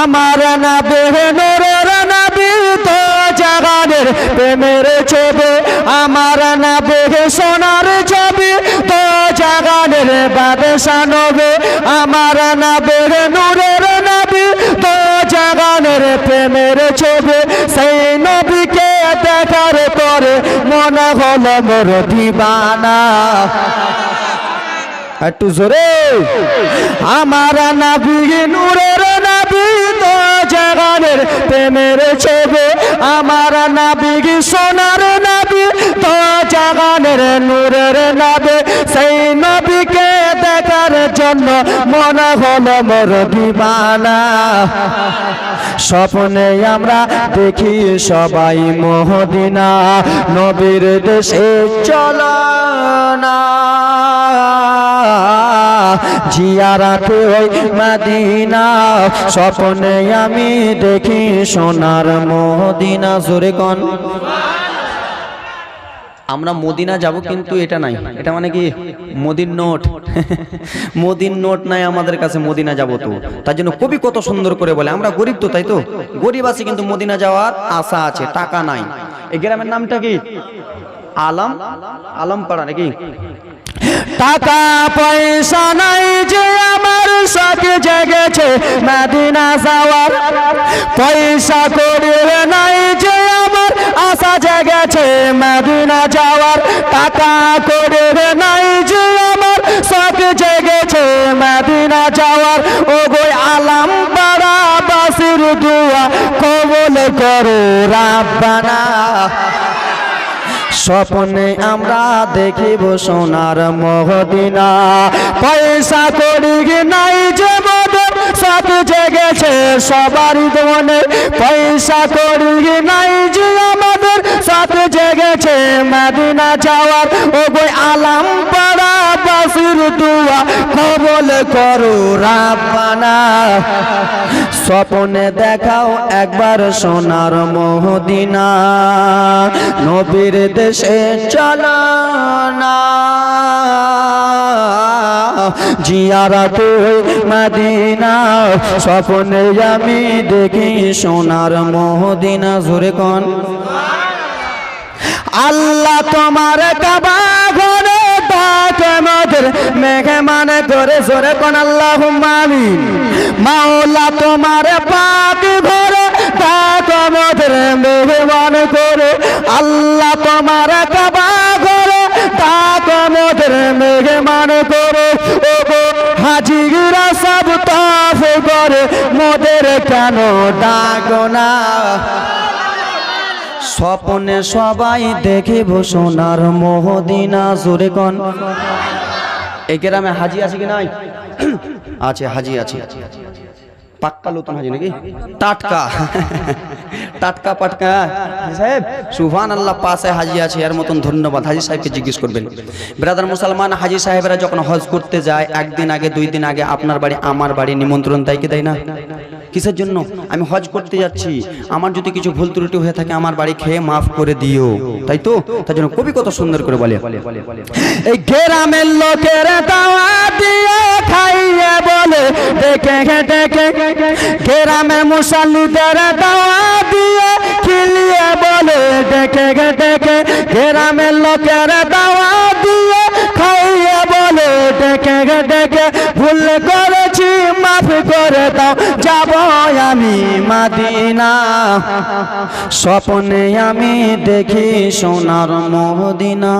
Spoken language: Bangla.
আমার না বেহনোর নাবি তো জাগানের প্রেমের ছবি। আমার না বেহে সোনার ছবি তো জাগানের বাদশা নবে। আমার না বেহে নূরের নবী তো জাগানের প্রেমের ছবি। সেই নবীকে দেখার পরে মনে হলো মোর দিবানা। একটু জোরে। আমার নাবি নূরের জাগানের প্রেমের ছবি, আমার সোনার নাবি, তো জাগানের নূরের নাবি, সেই নবীকে দেখার জন্য মনে হলো মোর দিবানা। স্বপ্নে আমরা দেখি সবাই মহদিনা, নবীর দেশে চলো না। জিয়ারাতে ওই মদিনা, স্বপ্নে আমি দেখি সোনার মদিনা। জোরে কন। আমরা মদিনা যাব কিন্তু এটা নাই। এটা মানে কি? মোদির নোট। মোদির নোট নাই আমাদের কাছে, মদিনা যাব তো। তার জন্য কবি কত সুন্দর করে বলে। আমরা গরিব তো, তাই তো? গরিব আছি কিন্তু মদিনা যাওয়ার আশা আছে, টাকা নাই। এই গ্রামের নামটা কি? আলম? আলম পাড়া নাকি? টাকা পয়সা নাই যে আমার সাথে জেগেছে মদিনা যাওয়ার। পয়সা করে নাই যে আমার আশা জেগেছে মদিনা যাওয়ার। টাকা করে নাই যে আমার সাথে জেগেছে মদিনা যাওয়ার। ও গো আলাম পাড়া বাসির দুয়া কবল করো রাব্বানা। স্বপ্নে আমরা দেখিব সোনার মহদিনা। পয়সা করি নাই যে মদন সব জেগেছে সবারই মনে পয়সা করি নাই যে আমাদের সব জেগেছে মদিনা যাওয়ার। ও বই আলাম পাড়া বাসির দুয়া কবল করো রাব্বানা। স্বপ্নে দেখাও একবার সোনার মহদিনা। নবীর দেশে চলো না জিয়ারাতে মদিনা। স্বপ্নে আমি দেখি সোনার মহদিনা। জোরে কন। আল্লাহ তোমার কাবা মদের মেহমান করে জোরে কোন আল্লাহ আমিন। মাওলা তোমার পাক ঘরে ডাকে মদের মেহমান করে। আল্লাহ তোমার কাবা ঘরে ডাকে মদের মেহমান করে। ও সব তাফ করে, মোদের কেন ডাকো না? স্বপনে সবাই দেখিব সোনার মোহদিনা, জোরে কন। এই গ্রামে হাজি আছে কি নাই? আছে, হাজি আছে। পাক্কা লোতন হাজি নাকি? টাটকা। টাটকা পাটকা। সাহেব সুভান আল্লাহ পাশে হাজি আছে, এর মতন ধন্যবাদ। হাজি সাহেবকে জিজ্ঞেস করবেন। ব্রাদার মুসলমান, হাজি সাহেবরা যখন হজ করতে যায়, একদিন আগে, দুই দিন আগে আপনার বাড়ি, আমার বাড়ি নিমন্ত্রণ দেয় কি দেয় না? কিসের জন্য? আমি হজ করতে যাচ্ছি। আমার যদি কিছু ভুল ত্রুটি হয়ে থাকে, আমার বাড়ি খেয়ে মাফ করে দিও। তাই তো? তার জন্য কবি কত সুন্দর করে বলে। এই গ্রামের লোকের দাওয়া দিয়ে বলে, দেখে গ্রামের মুসাল্লিদের দাওয়া দিয়ে খিলিয়ে বলে, দেখে দেখে গ্রামের লোকের দাওয়া দিয়ে খাইয়ে বলে দেখে আমি মাদিনা। স্বপ্নে আমি দেখি সোনার মদিনা।